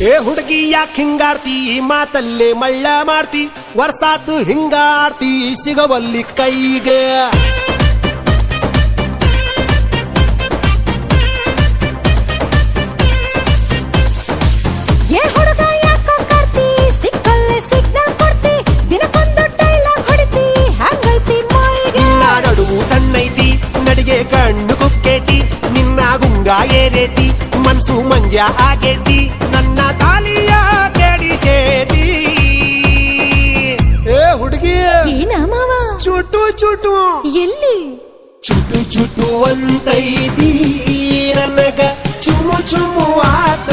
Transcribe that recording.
ಏ ಹುಡುಗಿ ಯಾಕೆ ಹಿಂಗಾರ್ತಿ? ಈ ಮಾತಲ್ಲೇ ಮಳ್ಳ ಮಾಡ್ತಿ. ವರ್ಸಾತು ಹಿಂಗಾರ್ತಿ ಸಿಗವಲ್ಲಿ ಕೈಗೆ. ಸಣ್ಣೈತಿ ನಡಿಗೆ ಕಣ್ಣು ಕುಕ್ಕೇತಿ. ನಿನ್ನ ಗುಂಗ ಏರೇತಿ ಮನ್ಸು ಮಂಗ್ಯ ಆಗೇತಿ. చుట్టూ చుట్టూ. ఎల్లి. చుట్టూ చుట్టూ అంత ఇది చుము చుము ఆక